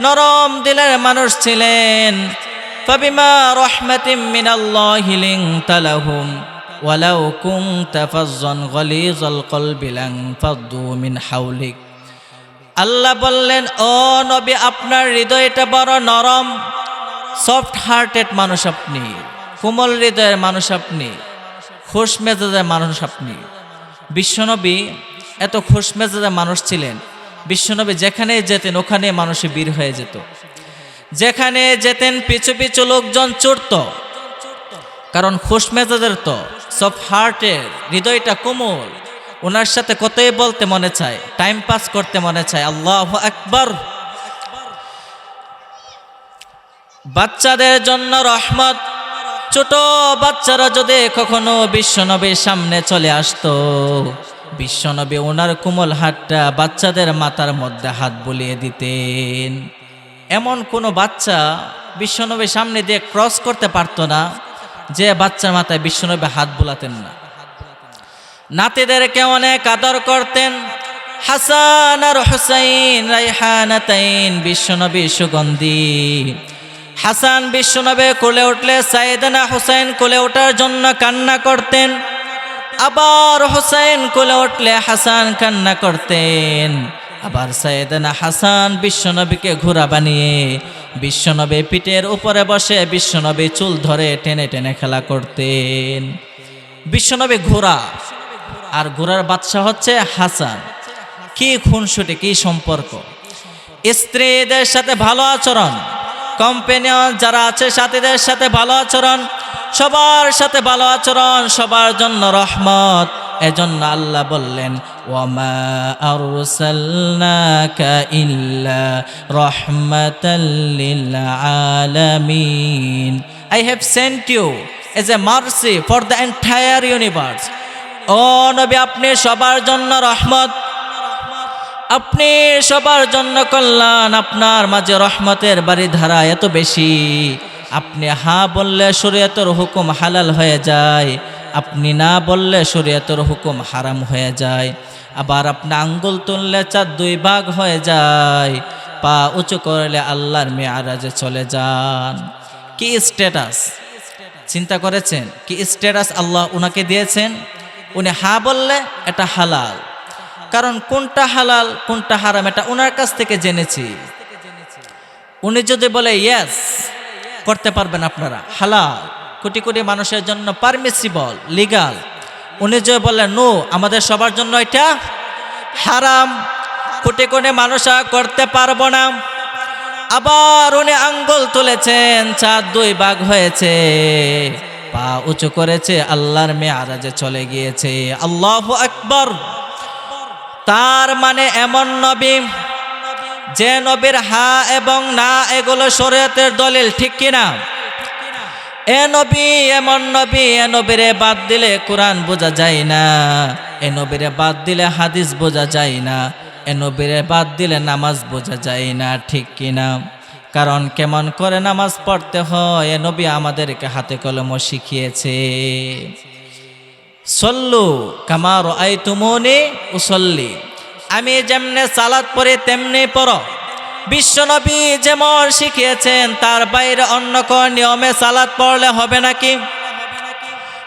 নরম দিলের মানুষ ছিলেন فبما رحمة من الله لنت لهم ولو كنت فظا غليظ القلب لانفضوا من حولك আল্লাহ বললেন ও নবী আপনার হৃদয়টা বড় নরম সফট হার্টেড মানুষ আপনি কোমল হৃদয়ের মানুষ আপনি খুশ মেজাজের মানুষ আপনি বিশ্বনবী এত খুশ মেজাজের মানুষ ছিলেন বিশ্বনবী যেখানে যেতেন, ওখানে মানুষে বীর হয়ে যেত। যেখানে যেতেন, পিছু পিছু লোকজন চড়ত। কারণ খুশ মেজাজের তো, সব হার্টের হৃদয়টা কোমল। ওনার সাথে কতই বলতে মনে চায়, টাইম পাস করতে মনে চায়, আল্লাহ আকবর। বাচ্চাদের জন্য রহমত, ছোট বাচ্চারা যদি কখনো বিশ্বনবীর সামনে চলে আসতো। বিশ্বনবী ওনার কোমল হাতটা বাচ্চাদের মাথার মধ্যে হাত বুলিয়ে দিতেন। এমন কোনো বাচ্চা বিশ্বনবীর সামনে দিয়ে ক্রস করতে পারতো না, যে বাচ্চার মাথায় বিশ্বনবী হাত বুলাতেন না। নাতিদেরকে অনেক আদর করতেন। হাসান আর হুসাইন রাইহানাতাইন বিশ্বনবী সুগন্ধি। হাসান বিশ্বনবী কোলে উঠলে সাইদানা হুসাইন কোলে ওঠার জন্য কান্না করতেন। আবার হুসাইন কোলে উঠলে হাসান কান্না করতেন। আবার সাইদানা হাসান বিশ্বনবীকে ঘোরা বানিয়ে বিশ্বনবী পিঠের উপরে বসে বিশ্বনবী চুল ধরে টেনে টেনে খেলা করতেন। বিশ্বনবী ঘোড়া, আর ঘোড়ার বাদশা হচ্ছে হাসান। কি খুনসুটি, কি সম্পর্ক। স্ত্রীদের সাথে ভালো আচরণ কম্পেনিয়ন যারা আছে, সাথীদের সাথে ভালো আচরণ, সবার সাথে ভালো আচরণ, সবার জন্য রহমত। এজন্য আল্লাহ বললেন, ওয়ামা আরসালনাকা ইল্লা রাহমাতাল লিল আলামিন। I have sent you as a mercy for the entire universe ও নবী, আপনি সবার জন্য রহমত আপনি সবার জন্য কল্যাণ, আপনার মাঝে রহমতের বাড়ি ধারা এত বেশি। আপনি হা বললে শরীয়তর হুকুম হালাল হয়ে যায়, আপনি না বললে শরীয়তর হুকুম হারাম হয়ে যায়। আবার আপনি আঙ্গুল তুললে চার দুই ভাগ হয়ে যায়, পা উঁচু করলে আল্লাহর মেয়ারাজে চলে যান। কি স্ট্যাটাস চিন্তা করেছেন? কি স্ট্যাটাস আল্লাহ উনাকে দিয়েছেন? উনি হা বললে এটা হালাল। কারণ কোনটা হালাল, কোনটা হারাম, এটা ওনার কাছ থেকে জেনেছি। উনি যদি বলে ইয়েস করতে পারবেন আপনারা। হালাল, কোটি কোটি মানুষের জন্য পারমিসিবল লিগাল উনি যদি বললেন নো আমাদের সবার জন্য এটা হারাম। কোটি কোটি মানুষ করতে পারব না। আবার উনি আঙ্গুল তুলেছেন, চার দুই ভাগ হয়েছে। পা উঁচু করেছে, আল্লাহর মেয়ারাজে চলে গিয়েছে। আল্লাহ আকবর। তার মানে এমন নবী যে নবীর হা এবং না এগুলো শরীয়তের দলিল, ঠিক কিনা? এ নবী এমন নবী, এ নবীরে বাদ দিলে কোরআন বোঝা যায় না, এ নবীরে বাদ দিলে হাদিস বোঝা যায় না, এ নবীরে বাদ দিলে নামাজ বোঝা যায় না, ঠিক কিনা? কারণ কেমন করে নামাজ পড়তে হয়, এ নবী আমাদেরকে হাতে কলম শিখিয়েছে। সল্লু কামার আই তুমনি উসল্লি। আমি যেমনে সালাদ পড়ি, তেমনি পড়। বিশ্বনবী যেমন শিখিয়েছেন, তার বাইরে অন্য কোন নিয়মে সালাদ পড়লে হবে নাকি?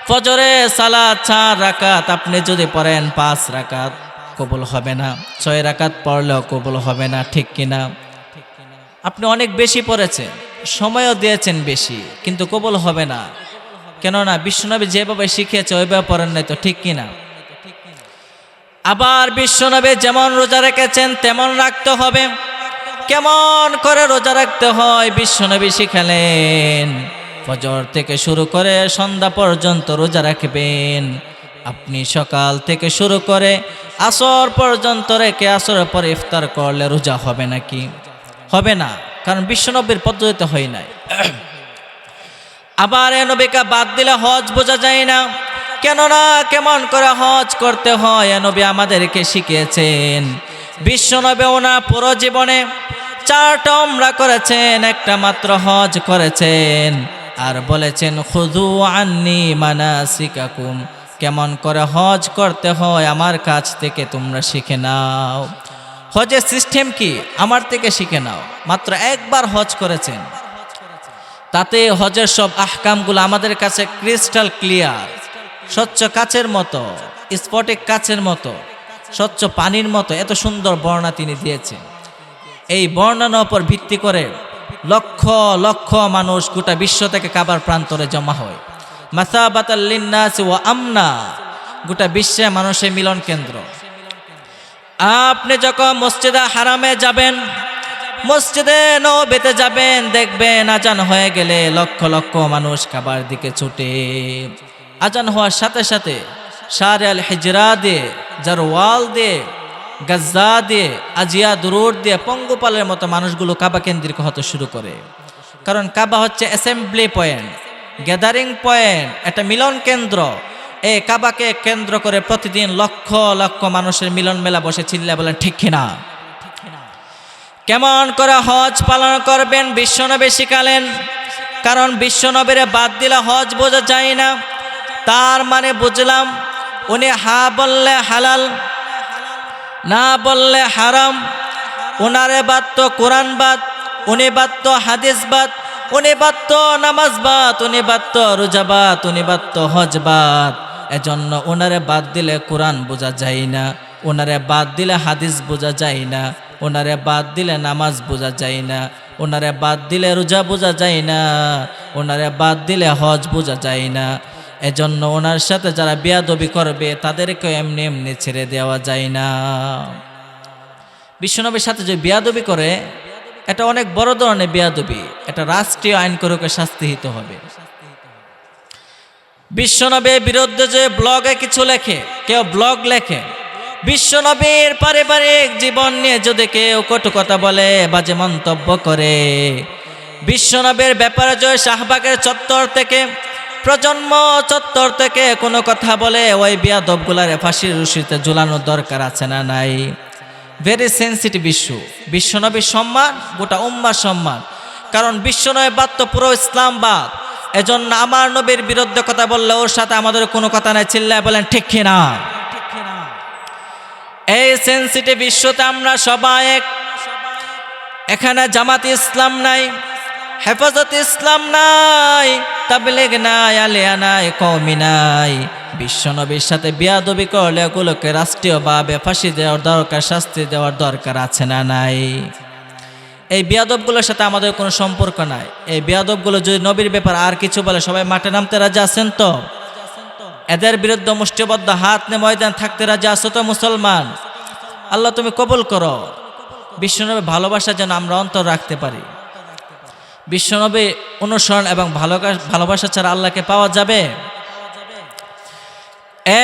ফজরে সালাদ চার রাকাত, আপনি যদি পড়েন পাঁচ রাকাত, কবুল হবে না। ছয় রাকাত পড়লেও কবুল হবে না, ঠিক কিনা? আপনি অনেক বেশি পড়েছেন, সময়ও দিয়েছেন বেশি, কিন্তু কবুল হবে না। কেননা বিশ্বনবী যেভাবে শিখিয়েছে ওইভাবে পড়েন নাই তো, ঠিক কিনা? আবার বিশ্বনবী যেমন রোজা রেখেছেন, তেমন রাখতে হবে। কেমন করে রোজা রাখতে হয়, বিশ্বনবী শিখালেন। ফজর থেকে শুরু করে সন্ধ্যা পর্যন্ত রোজা রাখবেন। আপনি সকাল থেকে শুরু করে আসর পর্যন্ত রেখে আসরের পরে ইফতার করলে রোজা হবে নাকি? হবে না, কারণ বিশ্বনবীর পদ্ধতিতে হয় নাই। আবার এ নবীকে বাদ দিলে হজ বোঝা যায় না। কেননা কেমন করে হজ করতে হয় এ নবী আমাদেরকে শিখিয়েছেন। বিশ্বনবী ওনার পুরো জীবনে চারটা উমরা করেছেন, একটা মাত্র হজ করেছেন। আর বলেছেন খুদু আন্নি মানাসিকাকুম। কেমন করে হজ করতে হয় আমার কাছ থেকে তোমরা শিখে নাও। হজের সিস্টেম কি? আমার থেকে শিখে নাও। মাত্র একবার হজ করেছেন। তাতে হজের সব আহকামগুলো আমাদের কাছে ক্রিস্টাল ক্লিয়ার। স্বচ্ছ কাচের মতো, স্ফটিক কাচের মতো, স্বচ্ছ পানির মতো, এত সুন্দর বর্ণনা তিনি দিয়েছেন। এই বর্ণনার উপর ভিত্তি করে লক্ষ লক্ষ মানুষ গোটা বিশ্ব থেকে কাবার প্রান্তরে জমা হয়। মাসাবাতাল্লিন্নাস ও আমনা, গোটা বিশ্বে মানুষের মিলন কেন্দ্র। আপনি যখন মসজিদে হারামে যাবেন মসজিদে নবেতে যাবেন, দেখবেন আজান হয়ে গেলে লক্ষ লক্ষ মানুষ কাবার দিকে ছুটে। আজান হওয়ার সাথে সাথে সারে আল হিজরা দিয়ে যার ওয়াল দিয়ে, গাজ্জা দিয়ে, আজিয়া দুরুর দিয়ে পঙ্গপালের মতো মানুষগুলো কাবা কেন্দ্রিক হতে শুরু করে। কারণ কাবা হচ্ছে অ্যাসেম্বলি পয়েন্ট, গ্যাদারিং পয়েন্ট, একটা মিলন কেন্দ্র। এই কাবাকে কেন্দ্র করে প্রতিদিন লক্ষ লক্ষ মানুষের মিলন মেলা বসে চিল্লা বলেন, ঠিক কিনা? কেমন করে হজ পালন করবেন বিশ্বনবী শিখালেন। কারণ বিশ্বনবীর বাদ দিলে হজ বোঝা যায় না। তার মানে বুঝলাম, উনি হা বললে হালাল, না বললে হারাম। ওনারে বাদ তো কোরআন বাদ, উনি বাদ তো হাদিস বাদ, উনি বাদ তো নামাজ বাদ, উনি বাদ তো রোজা বাদ, উনি বাদ তো হজ বাদ। এজন্য ওনারে বাদ দিলে কোরআন বোঝা যায় না ওনারে বাদ দিলে হাদিস বোঝা যায় না। ওনারে বাদ দিলে নামাজ বোঝা যায় না, ওনারে বাদ দিলে রোজা বোঝা যায় না, ওনারে বাদ দিলে হজ বোঝা যায় না। এজন্য ওনার সাথে যারা বিয়াদবি করবে তাদেরকে এমনি এমনি ছেড়ে দেওয়া যায় না। বিশ্বনবীর সাথে যে বিয়াদবি করে, এটা অনেক বড় ধরনের বিয়াদবি, এটা রাষ্ট্রীয় আইন করে ওকে শাস্তি দিতে হবে। বিশ্বনবীর বিরুদ্ধে যে ব্লগে কিছু লেখে, কেউ ব্লগ লেখে বিশ্বনবীর পারিবারিক জীবন নিয়ে যদি কেউ কটু কথা বলে, বাজে মন্তব্য করে। বিশ্বনবীর ব্যাপারে যে শাহবাগের চত্বর থেকে, প্রজন্ম চত্বর থেকে কোনো কথা বলে, ওই বিয়া বিয়াদবগুলারে ফাঁসির রুশিতে ঝুলানোর দরকার আছে না নাই। ভেরি সেন্সিটিভ ইস্যু বিশ্বনবীর সম্মান, গোটা উম্মার সম্মান। কারণ বিশ্বনবী বাদ তো পুরো ইসলামবাদ এজন্য আমার নবীর বিরুদ্ধে কথা বললে ওর সাথে আমাদের কোনো কথা নাই, চিল্লায় বলেন, ঠিক কিনা? এই সেন্সিটিভ বিশ্বতে আমরা সবাই এক। এখানে জামাত ইসলাম নাই, হেফাজত ইসলাম নাই, তাবলিগ নাই, আলিয়া নাই কৌমি নাই। বিশ্বনবীর সাথে বিয়াদবি করলে ওগুলোকে রাষ্ট্রীয়ভাবে ফাঁসি দেওয়ার দরকার, শাস্তি দেওয়ার দরকার আছে না নাই? এই বিয়াদবগুলোর সাথে আমাদের কোনো সম্পর্ক নাই। এই বিয়াদবগুলো যদি নবীর ব্যাপার আর কিছু বলে, সবাই মাঠে নামতে রাজি আছেন তো? এদের বিরুদ্ধে মুষ্টিবদ্ধ হাত নে ময়দান থাকতে রাজা আছো তো মুসলমান? আল্লাহ তুমি কবুল করো। বিশ্বনবী ভালোবাসা যেন আমরা অন্তর রাখতে পারি। বিশ্বনবী অনুসরণ এবং ভালোবাসা ভালোবাসা ছাড়া আল্লাহকে পাওয়া যাবে?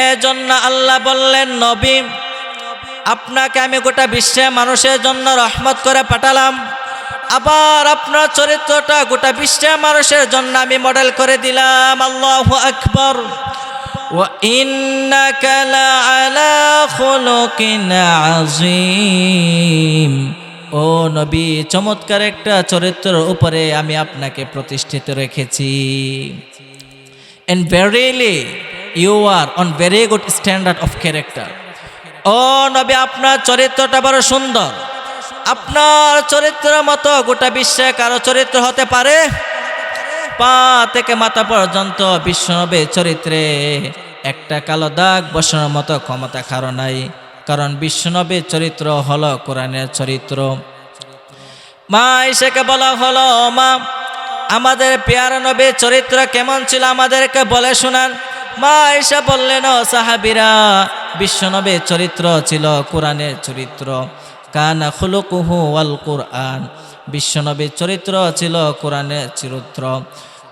এজন্য আল্লাহ বললেন, নবী, আপনাকে আমি গোটা বিশ্বে মানুষের জন্য রহমত করে পাঠালাম। আবার আপনার চরিত্রটা গোটা বিশ্বে মানুষের জন্য আমি মডেল করে দিলাম। আল্লাহ আকবর। وإنك لعلى خلق عظيم ও নবী চমৎকার একটা চরিত্রের উপরে আমি আপনাকে প্রতিষ্ঠিত রেখেছি and verily you are on very good standard of character ও নবী আপনার চরিত্রটা বড় সুন্দর আপনার চরিত্রের মতো গোটা বিশ্বে কারো চরিত্র হতে পারে পা থেকে মাথা পর্যন্ত বিশ্বনবী চরিত্রে একটা কালো দাগ বসানোর মতো ক্ষমতা কারও নাই, কারণ বিশ্বনবীর চরিত্র হলো কোরআনের চরিত্র। মা এসেকে বলা হলো, মা, আমাদের পেয়ারা নবীর চরিত্র কেমন ছিল আমাদেরকে বলে শোনান। মা এসে বললেন সাহাবিরা, বিশ্বনবীর চরিত্র ছিল কোরআনের চরিত্র। কানা খুলুকুহু ওয়াল কোরআন। বিশ্বনবীর চরিত্র ছিল কোরআনের চরিত্র।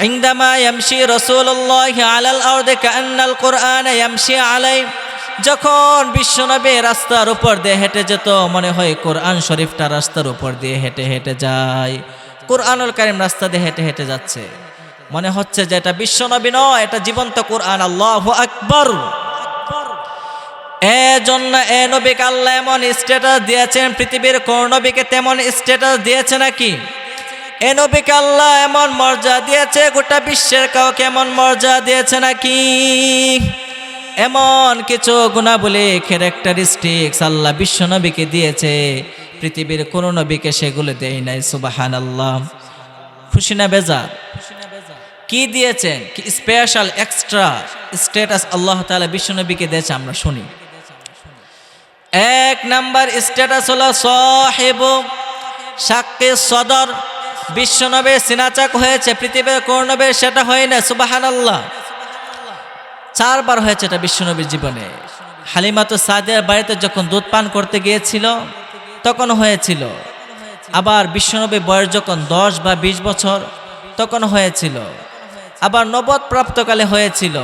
عندما يمشي رسول الله على الأرض كأن القرآن يمشي عليه যখন বিশ্বনবী রাস্তার উপর দিয়ে হেঁটে যেত মনে হয় কোরআন শরীফটা রাস্তার উপর দিয়ে হেঁটে হেঁটে যায় কোরআনুল কারিম রাস্তা দিয়ে হেঁটে হেঁটে যাচ্ছে মনে হচ্ছে যে এটা বিশ্বনবী নয় এটা জীবন্ত কোরআন আল্লাহ আকবর এজন্য এ নবীকে আল্লাহ এমন স্ট্যাটাস দিয়েছেন পৃথিবীর কোন নবীকে তেমন স্ট্যাটাস দিয়েছে নাকি এ নবীকে আল্লাহ এমন মর্যাদা দিয়েছে, গোটা বিশ্বের কাউকে এমন মর্যাদা দিয়েছে নাকি? এমন কিছু গুণাবলী ক্যারেক্টারিস্টিক্স আল্লাহ বিশ্ব নবীকে দিয়েছে, পৃথিবীর কোন নবীকে সেগুলো দেয় নাই সুবাহান আল্লাহ খুশি না বেজার? কি দিয়েছেন? কি স্পেশাল এক্সট্রা স্ট্যাটাস আল্লাহ তাআলা বিশ্বনবীকে দিয়েছে আমরা শুনি। এক নাম্বার স্ট্যাটাস হলো সাহেব সাক্কে সদর। বিশ্বনবী সিনাচাক হয়েছে, পৃথিবীর কোন নবী সেটা হয় না সুবাহান আল্লাহ চারবার হয়েছে এটা বিশ্বনবীর জীবনে। হালিমাতো সাদিয়ার বাড়িতে যখন দুধ পান করতে গিয়েছিল, তখন হয়েছিল। আবার বিশ্বনবী বয়স যখন দশ বা ২০ বছর, তখন হয়েছিল। আবার নবদ প্রাপ্তকালে হয়েছিল।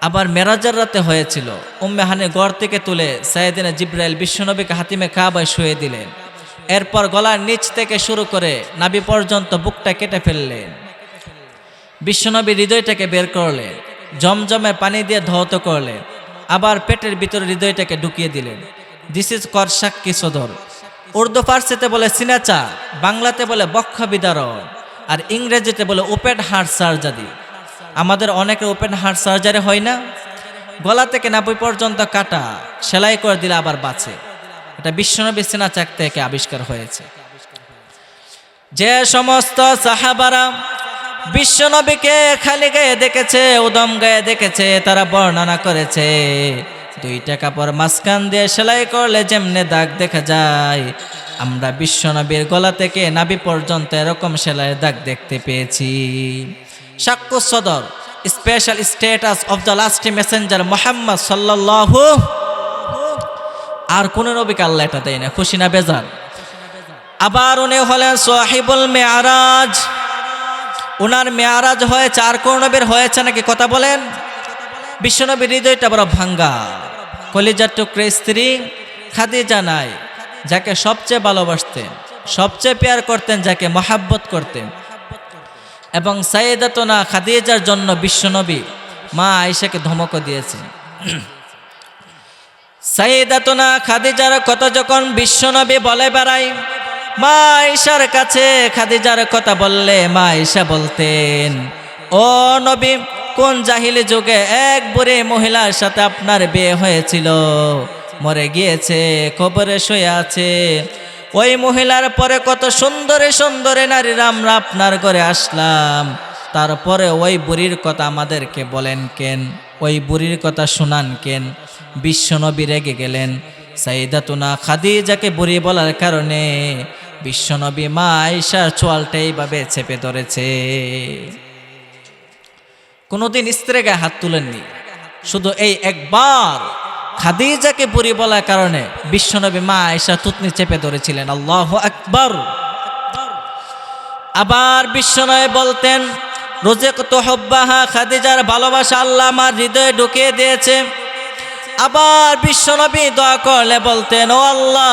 আবার মেরাজের রাতে হয়েছিল। উম্মে হানে গড় থেকে তুলে সাইদিনা জিব্রাইল বিশ্বনবীকে হাতিমে কাবায় শুয়ে দিলেন। এরপর গলার নিচ থেকে শুরু করে নাবি পর্যন্ত বুকটা কেটে ফেললেন। বিশ্বনবী হৃদয়টাকে বের করলেন, জমজমে পানি দিয়ে ধৌত করলেন, আবার পেটের ভিতরে হৃদয়টাকে ঢুকিয়ে দিলেন। দিস ইজ কর সাক্ষী সদর উর্দু ফার্সিতে বলে সিনাচা, বাংলাতে বলে বক্ষ বিদারণ আর ইংরেজিতে বলে ওপেন হার্ট সার্জারি। আমাদের অনেকের ওপেন হার্ট সার্জারি হয় না? গলা থেকে নাবি পর্যন্ত কাটা, সেলাই করে দিলে আবার বাঁচে। এটা বিশ্বনবী সিনাচাক থেকে আবিষ্কার হয়েছে। যে সমস্ত সাহাবারা বিশ্বনবীকে খালি গায়ে দেখেছে, উদম গায়ে দেখেছে, তারা বর্ণনা করেছে, দুইটা কাপড় মাঝখান দিয়ে সেলাই করলে যেমনে দাগ দেখা যায়, আমরা বিশ্বনবীর গলা থেকে নাবি পর্যন্ত এরকম সেলাইয়ের দাগ দেখতে পেয়েছি। সাক্ষ্য সদর special status of the last messenger Muhammad সাল্লাল্লাহু আর কোন নবীকে আল্লাহ এটা দেয় না। খুশি না বেজার? আবার উনি হলেন সোহাইবুল মেয়ারাজ। ওনার মেয়ারাজ হয়েছে, আর কোন নবীর হয়েছে নাকি কথা বলেন? বিশ্বনবীর হৃদয়টা বড় ভাঙ্গা। কলিজার টুকরে স্ত্রী খাদিজা নাই, যাকে সবচেয়ে ভালোবাসতেন, সবচেয়ে পেয়ার করতেন, যাকে মহাব্বত করতেন। এবং সাইদাতনা খাদিজার জন্য বিশ্বনবী মা আয়েশাকে ধমক দিয়েছেন। সাইদাতনা খাদিজার কথা যখন বিশ্বনবী বলে বেড়ায় মা আয়েশার কাছে খাদিজার কথা বললে মা আয়েশা বলতেন, ও নবী, কোন জাহিলি যুগে এক বুড়ি মহিলার সাথে আপনার বিয়ে হয়েছিল? মরে গিয়েছে, কবরে শুয়ে আছে। ওই মহিলার পরে কত সুন্দরে সুন্দরে নারীরা আমরা আপনার ঘরে আসলাম। তারপরে ওই বুড়ির কথা আমাদেরকে বলেন কেন? ওই বুড়ির কথা শোনান কেন? বিশ্বনবী রেগে গেলেন। সাইদাতুনা খাদিজাকে বুড়ি বলার কারণে বিশ্বনবী মা আয়েশার চোয়ালটা এইভাবে চেপে ধরেছে। কোনোদিন স্ত্রী গায়ে হাত তুলেননি। শুধু এই একবার খাদিজাকে বুড়ি বলার কারণে বিশ্বনবী মা আয়েশা তুতনি চেপে ধরেছিলেন। আল্লাহ আকবর। আবার বিশ্বনয় বলতেন, রোজে কত হব্বাহা খাদিজার ভালোবাসা আল্লাহ আমার হৃদয়ে ঢুকিয়ে দিয়েছে। আবার বিশ্বনবী দোয়া করলে বলতেন, ও আল্লাহ,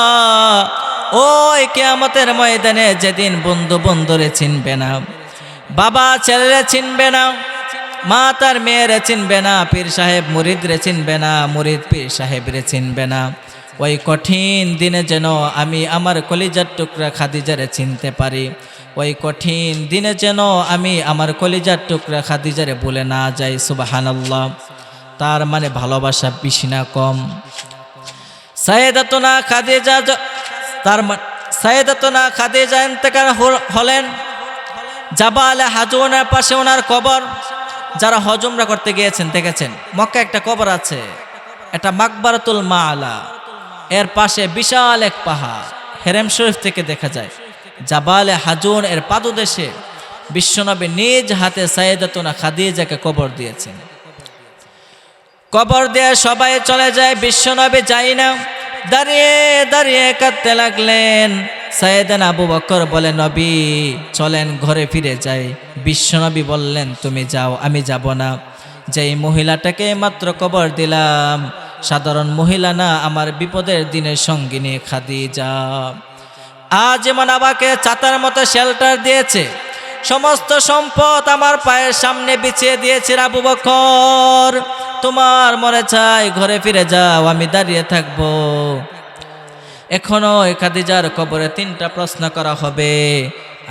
ওই কেয়ামতের ময়দানে যেদিন বন্ধু বন্ধুরে চিনবে না, বাবা ছেলেরে চিনবে না, মা তার মেয়েরে চিনবে না, পীর সাহেব মুরিদরে চিনবে না, মুরিদ পীর সাহেবরে চিনবে না, ওই কঠিন দিনে যেন আমি আমার কলিজার টুকরা খাদিজারে চিনতে পারি, ওই কঠিন দিনে যেন আমি আমার কলিজার টুকরা খাদিজারে বলে না যাই, সুবাহানাল্লাহ। তার মানে ভালোবাসা বেশি না কম। সায়েদাতনা খাদিজা তার সায়েদাতনা খাদিজা ইন্তেকার হল- হলেন। জাবাল হাজুনের পাশে ওনার কবর, যারা হজমরা করতে গিয়েছেন, দেখেছেন? মক্কা একটা কবর আছে, এটা মাকবারাতুল মা আলা এর পাশে বিশাল এক পাহাড়, হেরেম শরীফ থেকে দেখা যায়। জাবালে হাজুন এর পাদদেশে বিশ্বনবী নিজ হাতে সাইদাতুনা খাদিজাকে কবর দিয়েছেন। কবর দিয়ে সবাই চলে যায়, বিশ্বনবী যাই না। দাঁড়িয়ে দাঁড়িয়ে কাঁদতে লাগলেন। সাইদান আবু বকর বলে, নবী, চলেন, ঘরে ফিরে যাই। বিশ্বনবী বললেন, তুমি যাও, আমি যাব না। যেই মহিলাটাকে মাত্র কবর দিলাম, সাধারণ মহিলা না, আমার বিপদের দিনের সঙ্গিনী খাদিজা। আজ যেমন আমাকে চাতার মতো শেল্টার দিয়েছে। সমস্ত সম্পদ আমার পায়ের সামনে বিছিয়ে দিয়েছে আবু বকর। তোমার মনে চাই, ঘরে ফিরে যাও, আমি দাঁড়িয়ে থাকব। এখনও খাদিজার কবরে তিনটা প্রশ্ন করা হবে।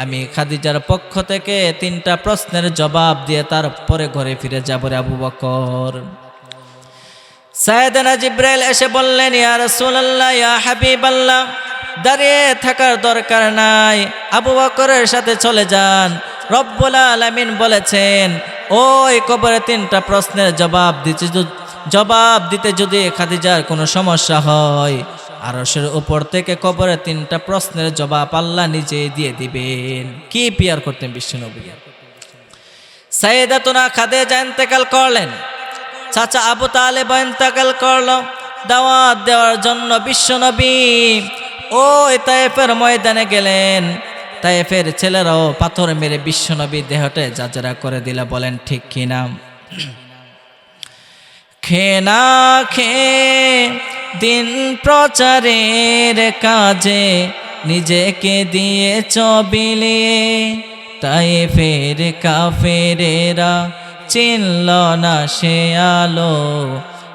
আমি খাদিজার পক্ষ থেকে তিনটা প্রশ্নের জবাব দিয়ে তারপরে ঘরে ফিরে যাব রে আবু বকর। সায়দানা জিব্রাইল এসে বললেন, ইয়া রাসূলুল্লাহ, ইয়া হাবিবাল্লাহ দাঁড়িয়ে থাকার দরকার নাই। আবু বকরের সাথে চলে যান। রব্বুল আলামিন বলেছেন, ওই কবরে তিনটা প্রশ্নের জবাব দিতে জবাব দিতে যদি খাদিজার কোনো সমস্যা হয়, আরশের উপর থেকে কবরে তিনটা প্রশ্নের জবাব আল্লাহ নিজে দিয়ে দিবেন। কি পিয়ার করতেন বিশ্বনবী সাইদাতুনা খাদিজা ইন্তেকাল করলেন। চাচা আবু তালেব ইন্তেকাল করল। দাওয়াত দেওয়ার জন্য বিশ্বনবী ওই তায়েফের ময়দানে গেলেন। তায়েফের ছেলেরাও পাথর মেরে বিশ্বনবী দেহটে যাজরা করে দিলে, বলেন ঠিক কিনা খে না খে, দিন প্রচারের কাজে নিজেকে দিয়ে চবিলিয়ে তাই ফের কা কাফেরেরা চিনল না সে আলো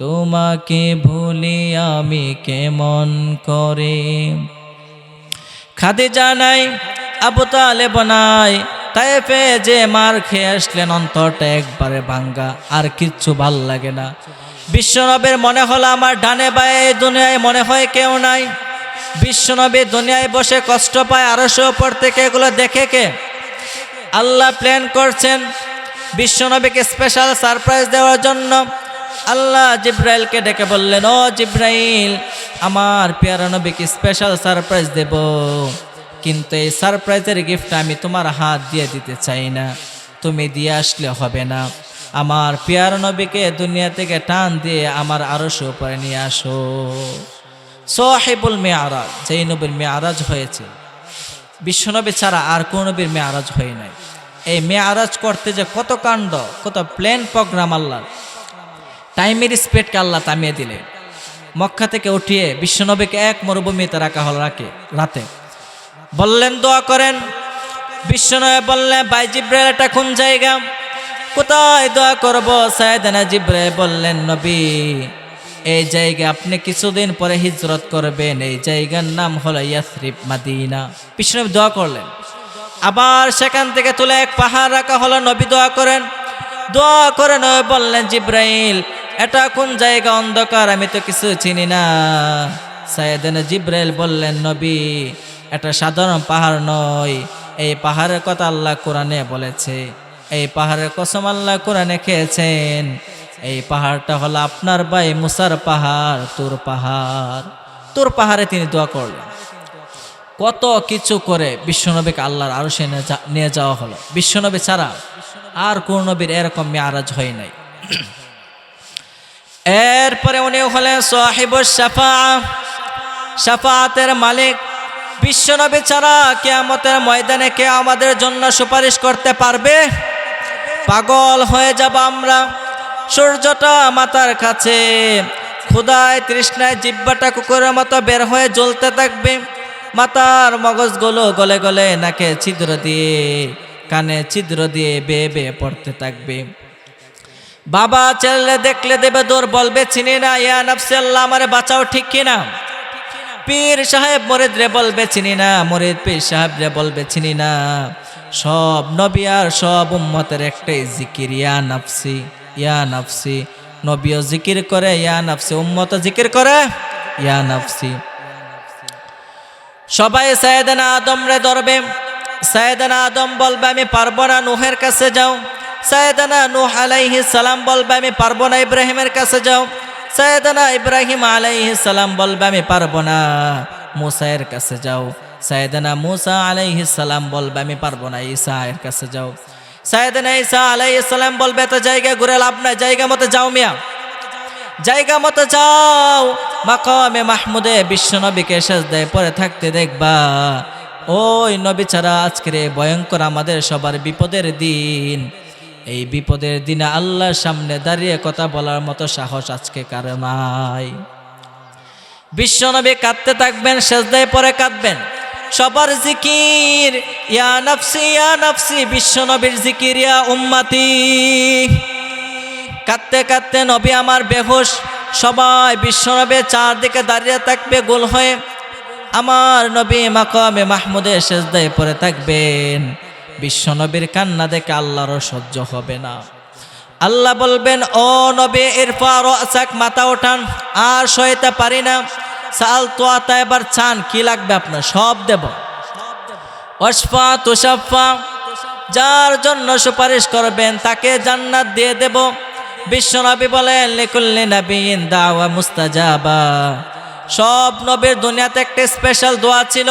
তোমাকে ভুলি আমি কেমন করে? খাদিজা নাই, আবু তালেব নাই তাইফে যে মার খেয়ে আসলেন অন্তরটা একবারে ভাঙ্গা, আর কিচ্ছু ভালো লাগে না। বিশ্বনবের মনে হলো আমার ডানে বায়ে দুনিয়ায় মনে হয় কেউ নাই। বিশ্বনবী দুনিয়ায় বসে কষ্ট পায় আরও ওপর থেকে এগুলো দেখে কে? আল্লাহ প্ল্যান করছেন বিশ্বনবীকে স্পেশাল সারপ্রাইজ দেওয়ার জন্য। আল্লাহ জিব্রাইলকে ডেকে বললেন, ও জিব্রাইল, আমার পেয়ারা নবীকে স্পেশাল সারপ্রাইজ দেব। কিন্তু এই সারপ্রাইজের গিফট আমি তোমার হাত দিয়ে দিতে চাই না। তুমি দিয়ে আসলে হবে না। আমার পেয়ার নবীকে দুনিয়া থেকে টান দিয়ে আমার আরশ উপরে নিয়ে আসো। সোহেবুল মেয়ারাজ, যেই নবীর মেয়ারাজ হয়েছে। বিশ্বনবী ছাড়া আর কোন নবীর মেয়ারাজ হয় নাই। এই মেয়ারাজ করতে যে কত কাণ্ড, কত প্ল্যান প্রোগ্রাম আল্লাহ টাইমের স্পিডকে আল্লাহ থামিয়ে দিলেন মক্কা থেকে উঠিয়ে বিশ্বনবীকে এক মরুভূমিতে রাখা হল রাখে রাতে। বললেন, দোয়া করেন। বিশ্বনবী বললেন, ভাই জিব্রাইল, এটা কোন জায়গা? কোথায় দোয়া করব? সায়দানা জিব্রাইল বললেন, নবী, এই জায়গায় আপনি কিছুদিন পরে হিজরত করবেন। এই জায়গার নাম হলো ইয়াসরিফ মাদিনা। বিশ্বনবী দোয়া করলেন। আবার সেখান থেকে তুলে এক পাহাড় রাখা হলো, নবী, দোয়া করেন। দোয়া করে নবী বললেন, জিব্রাইল এটা কোন জায়গা অন্ধকার? আমি তো কিছু চিনি না। সাইয়েদানা জিব্রাইল বললেন, নবী, এটা সাধারণ পাহাড় নয়। এই পাহাড়ের কথা আল্লাহ কোরআনে বলেছে। এই পাহাড়ের কসম আল্লাহ কোরআনে খেয়েছেন। এই পাহাড়টা হলো আপনার ভাই মুসার পাহাড়, তোর পাহাড়। তোর পাহাড়ে তিনি দোয়া করলেন। কত কিছু করে বিশ্বনবীকে আল্লাহর আরও সে নিয়ে যাওয়া হলো। বিশ্বনবী ছাড়া আর কোন নবীর এরকম মেয়ারাজ হয় নাই। এরপরে উনি হলেন সাহিব সাফা সাফাতের মালিক। বিশ্বনবী ছাড়া কেয়ামতের ময়দানে কে আমাদের জন্য সুপারিশ করতে পারবে? পাগল হয়ে যাব আমরা। সূর্যটা মাথার কাছে। ক্ষুদায় তৃষ্ণায় জিব্বাটা কুকুরের মতো বের হয়ে জ্বলতে থাকবে। মাথার মগজগুলো গলে গলে নাকে ছিদ্র দিয়ে, কানে ছিদ্র দিয়ে বেয়ে বেয়ে পড়তে থাকবে। বাবা ছেলে দেখলে দেবে দৌড় বলবে, চিনি না, ইয়া নফসে আল্লাহ, আমারে বাঁচাও ঠিক কিনা? পীর সাহেব মরিদ রে বলবে, চিনি না, মরিদ পীর সাহেব রে বলবে, চিনি না। সব নবী আর সব উম্মতের একটাই জিকির, ইয়া নাফসি ইয়া নাফসি। নবীও জিকির করে, ইয়া নাফসি। উম্মত জিকির করে, ইয়া নাফসি। সবাই সায়দানা আদম রে ধরবে। সায়দানা আদম বলবে, আমি পারব না, নুহের কাছে যাও। সায়দানা নুহ আলাইহি সালাম বলবে, আমি পারব না ইব্রাহিমের কাছে যাও। সায়দানা ইব্রাহিম আলাইহি সালাম বলবে, আমি পারব না মুসাইয়ের কাছে যাও। সায়দানা মুসা আলাইহি সালাম বলবে, আমি পারব না ঈসা এর কাছে যাও। সায়দানা ঈসা আলাইহি সালাম বলবে তো জায়গা ঘুরে লাভ নাই, জায়গা মতো যাও মিয়া। জায়গা মতো যাও, মাকামে মাহমুদে বিশ্ব নবীকে শেষ দেয় পরে থাকতে দেখবা। ওই নবী ছাড়া আজকের ভয়ঙ্কর আমাদের সবার বিপদের দিন। এই বিপদের দিনে আল্লাহর সামনে দাঁড়িয়ে কথা বলার মতো সাহস আজকে কারও নাই। বিশ্বনবী কাঁদতে থাকবেন, সেজদায় পরে কাঁদবেন। সবার জিকির, ইয়া নফসি ইয়া নফসি, বিশ্বনবীর জিকির, ইয়া উম্মাতি। কাঁদতে কাঁদতে নবী আমার বেহোশ। সবাই বিশ্বনবী চারদিকে দাঁড়িয়ে থাকবে, গোল হয়ে। আমার নবী মাকামে মাহমুদে সেজদায় পরে থাকবেন। বিশ্বনবীর কান্না দেখে আল্লাহরও সহ্য হবে না। আল্লাহ বলবেন, ও নবী এরপর মাথা ওঠান, আর সইতে পারি না। সাল তো আতা এবার চান, কি লাগবে আপনার? সব দেব। অসফা তুষাফা যার জন্য সুপারিশ করবেন, তাকে জান্নাত দিয়ে দেব। বিশ্বনবী বলেন, লিকুল্লি নবীন দাওয়া মুস্তাজাবা। সব নবীর দুনিয়াতে একটা স্পেশাল দোয়া ছিল।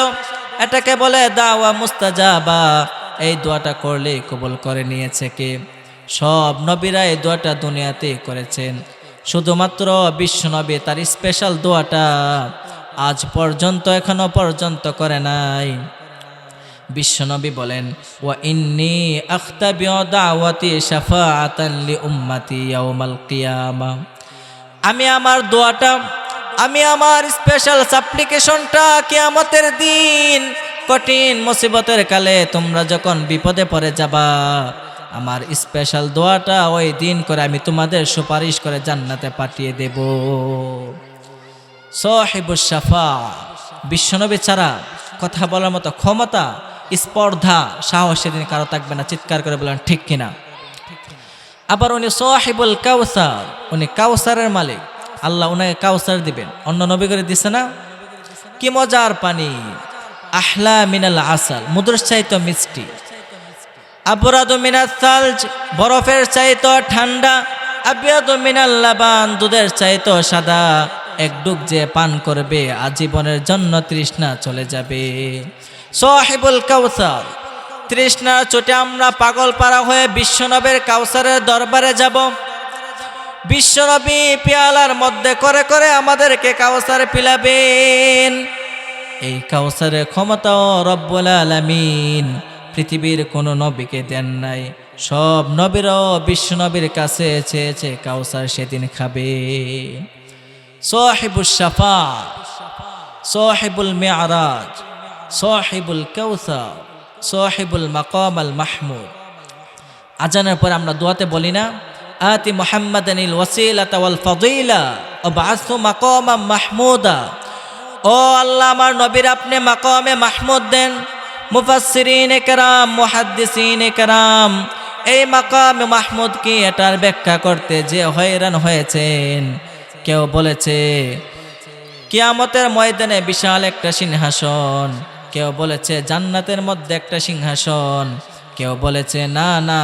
এটাকে বলে দাওয়া মুস্তাজাবা। এই দোয়াটা করলে কবুল করে নিয়েছে কে? সব নবীরা এই দোয়াটা দুনিয়াতে করেছেন। শুধুমাত্র বিশ্বনবী তার স্পেশাল দোয়াটা আজ পর্যন্ত এখনও পর্যন্ত করে নাই। বিশ্বনবী বলেন, ওয়া ইন্নি আখতাবিউ দাওয়াতি আমি আমার দোয়াটা, আমি আমার স্পেশাল সাপ্লিকেশনটা কেয়ামতের দিন কঠিন মুসিবতের কালে তোমরা যখন বিপদে পড়ে যাবা, আমার স্পেশাল দোয়াটা ওই দিন করে আমি তোমাদের সুপারিশ করে জান্নাতে পাঠিয়ে দেব। শাফা, বিশ্বনবী ছাড়া কথা বলার মতো ক্ষমতা, স্পর্ধা, সাহস সেদিন কারও থাকবে না। চিৎকার করে বলেন ঠিক কিনা আবার উনি সোহাইবুল কাউসার, উনি কাউসারের মালিক। আল্লাহ উনাকে কাউসার দিবেন। অন্য নবী করে দিছে না? কি মজার পানি। আহলা মিনাল আসাল মুদ্রস চাইতো মিষ্টি। আবরাদ মিনাল সালজ, বরফের চাইতো ঠান্ডা। আবিয়াদ মিনাল লাবান, দুধের চাইতো সাদা। এক ডুব যে পান করবে, আজীবনের জন্য তৃষ্ণা চলে যাবে। সোহেবুল কাউসার, তৃষ্ণার চোটে আমরা পাগল পাড়া হয়ে বিশ্বনবের কাউসারের দরবারে যাব। বিশ্বনবী পেয়ালার মধ্যে করে করে আমাদেরকে কাউসার পিলাবেন। এই কাউসারের ক্ষমতাও রব্বুল আলামিন পৃথিবীর কোনো নবীকে দেন নাই। সব নবীরাও বিশ্বনবীর কাছে চেয়েছে কাউসার সেদিন খাবে। সোহেবুল শাফা, সোহেবুল মেয়ারাজ সোহেবুল কৌসার সোহেবুল মাকাম আল মাহমুদ। আজানের পর আমরা দোয়াতে বলি না, আতি মোহাম্মদ আনিল ওয়াসিলাতা ওয়াল ফাদিলা ও বাসু মাকাম মাহমুদা। ও আল্লাহ, আমার নবীর আপনি মাকামে মাহমুদ দেন। মুফাসসিরিন একরাম, মুহাদ্দিসিন একরাম। এই মাকামে মাহমুদ কি এটার ব্যাখ্যা করতে যে হয়রান হয়েছেন, কেউ বলেছে, কিয়ামতের ময়দানে বিশাল একটা সিংহাসন। কেউ বলেছে, জান্নাতের মধ্যে একটা সিংহাসন। কেউ বলেছে, না না,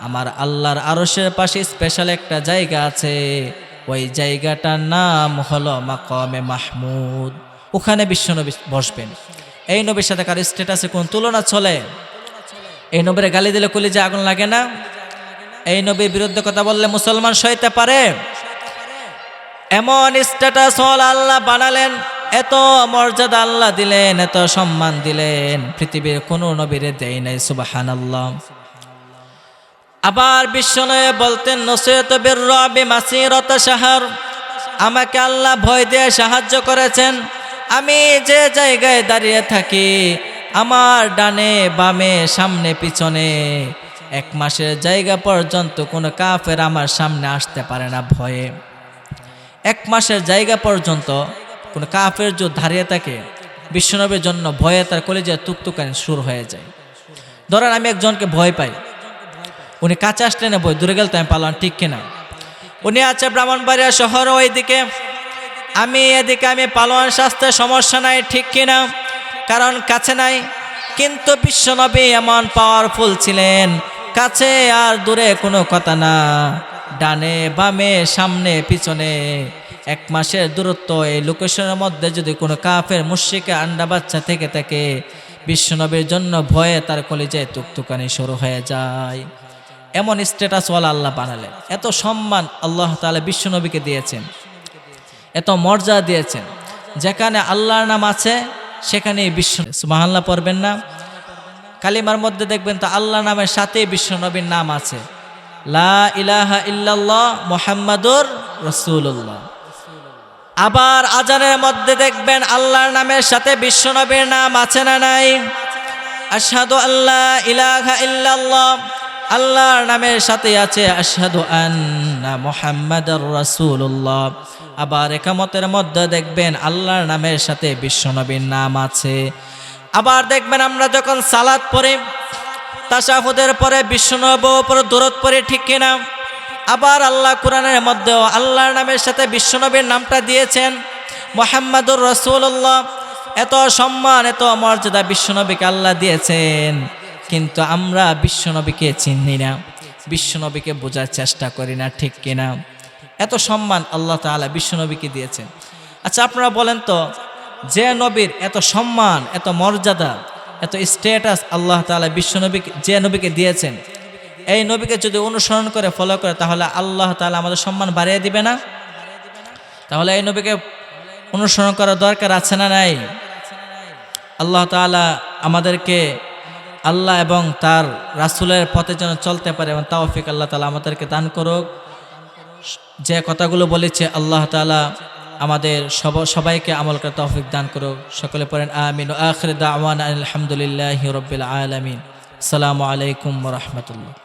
আমার আল্লাহর আরশের পাশে স্পেশাল একটা জায়গা আছে। ওই জায়গাটার নাম হলো মাকামে মাহমুদ। ওখানে বিশ্বনবী বসবেন। এই নবীর সাথে কার স্টেটাসে কোন তুলনা চলে? এই নবীরে গালি দিলে কুলি যে আগুন লাগে না? এই নবীর বিরুদ্ধে কথা বললে মুসলমান সইতে পারে? এমন স্ট্যাটাস হল আল্লাহ বানালেন, এত মর্যাদা আল্লাহ দিলেন, এত সম্মান দিলেন। পৃথিবীর কোনো নবীরে দেয় নাই সুবাহান আল্লাহ আবার বিশ্বনয়ে বলতেন নসিয়ত বীর রবি মাসিরত সাহার আমাকে আল্লাহ ভয় দিয়ে সাহায্য করেছেন। আমি যে জায়গায় দাঁড়িয়ে থাকি, আমার ডানে, বামে, সামনে, পিছনে, এক মাসের জায়গা পর্যন্ত কোনো কাফের আমার সামনে আসতে পারে না ভয়ে। এক মাসের জায়গা পর্যন্ত কোনো কাফের যে দাঁড়িয়ে থাকে, বিশ্বনবের জন্য ভয়ে তার কলেজে তুকতুকানি শুরু হয়ে যায়। ধরেন আমি একজনকে ভয় পাই। উনি কাছে আসলে না ভয় দূরে গেলে তো, আমি পালাম ঠিক কিনা? উনি আছে ব্রাহ্মণবাড়িয়া শহর, ওইদিকে। আমি এদিকে, আমি পালোয়ান স্বাস্থ্যের সমস্যা নাই, ঠিক কিনা? কারণ কাছে নাই। কিন্তু বিশ্বনবী এমন পাওয়ারফুল ছিলেন। কাছে আর দূরে কোনো কথা না। ডানে, বামে, সামনে, পিছনে। এক মাসের দূরত্ব, এই লোকেশনের মধ্যে যদি কোনো কাফের মুশিকে আন্ডা বাচ্চা থেকে থাকে বিশ্বনবীর জন্য ভয়ে তার কলিজায় তুকতুকানি শুরু হয়ে যায়। এমন স্ট্যাটাসওয়ালা আল্লাহ বানালেন। এত সম্মান আল্লাহ তাআলা বিশ্বনবীকে দিয়েছেন। এত মর্যাদা দিয়েছেন। যেখানে আল্লাহর নাম আছে সেখানে বিশ্ব সুবাহান্লাহ পড়বেন না। কালিমার মধ্যে দেখবেন তো আল্লাহ নামের সাথে বিশ্বনবীর নাম আছে। লা ইলাহা ইল্লাল্লাহ মোহাম্মদুর রসুল্লাহ আবার আজানের মধ্যে দেখবেন আল্লাহর নামের সাথে বিশ্বনবীর নাম আছে না নাই? আশহাদু আল্লাহ ইলাহা ইল্লাল্লাহ আল্লাহর নামের সাথে আছে আশহাদু আন্না মুহাম্মাদার রাসূলুল্লাহ। আবার একামতের মধ্যে দেখবেন আল্লাহর নামের সাথে বিশ্বনবীর নাম আছে। আবার দেখবেন আমরা যখন সালাদ পড়ি, তাশাহুদের পরে বিশ্বনব উপর দূরত পড়ে ঠিক কিনা? আবার আল্লাহ কোরআনের মধ্যেও আল্লাহর নামের সাথে বিশ্বনবীর নামটা দিয়েছেন মোহাম্মদুর রসুল্লাহ এত সম্মান, এত মর্যাদা বিশ্বনবীকে আল্লাহ দিয়েছেন। কিন্তু আমরা বিশ্বনবীকে চিনি না। বিশ্বনবীকে বোঝার চেষ্টা করি না, ঠিক কিনা এত সম্মান আল্লাহ তাআলা বিশ্বনবীকে দিয়েছেন। আচ্ছা আপনারা বলেন তো, যে নবীর এত সম্মান, এত মর্যাদা, এত স্ট্যাটাস আল্লাহ তাআলা বিশ্বনবীকে, যে নবীকে দিয়েছেন, এই নবীকে যদি অনুসরণ করে ফলো করে, তাহলে আল্লাহ তাআলা আমাদের সম্মান বাড়িয়ে দিবে না? তাহলে এই নবীকে অনুসরণ করার দরকার আছে না নাই? আল্লাহ তাআলা আমাদেরকে আল্লাহ এবং তার রাসুলের পথে যেন চলতে পারে এবং তাওফিক আল্লাহ তালা আমাদেরকে দান করুক। যে কথাগুলো বলেছে আল্লাহ তালা আমাদের সব, সবাইকে আমল করে তৌফিক দান করুক। সকলে পড়েন আমিন। ও দাওয়ান আলহামদুলিল্লাহ রবিল আলমিন। সালামু আলাইকুম রাহমাতুল্লাহ।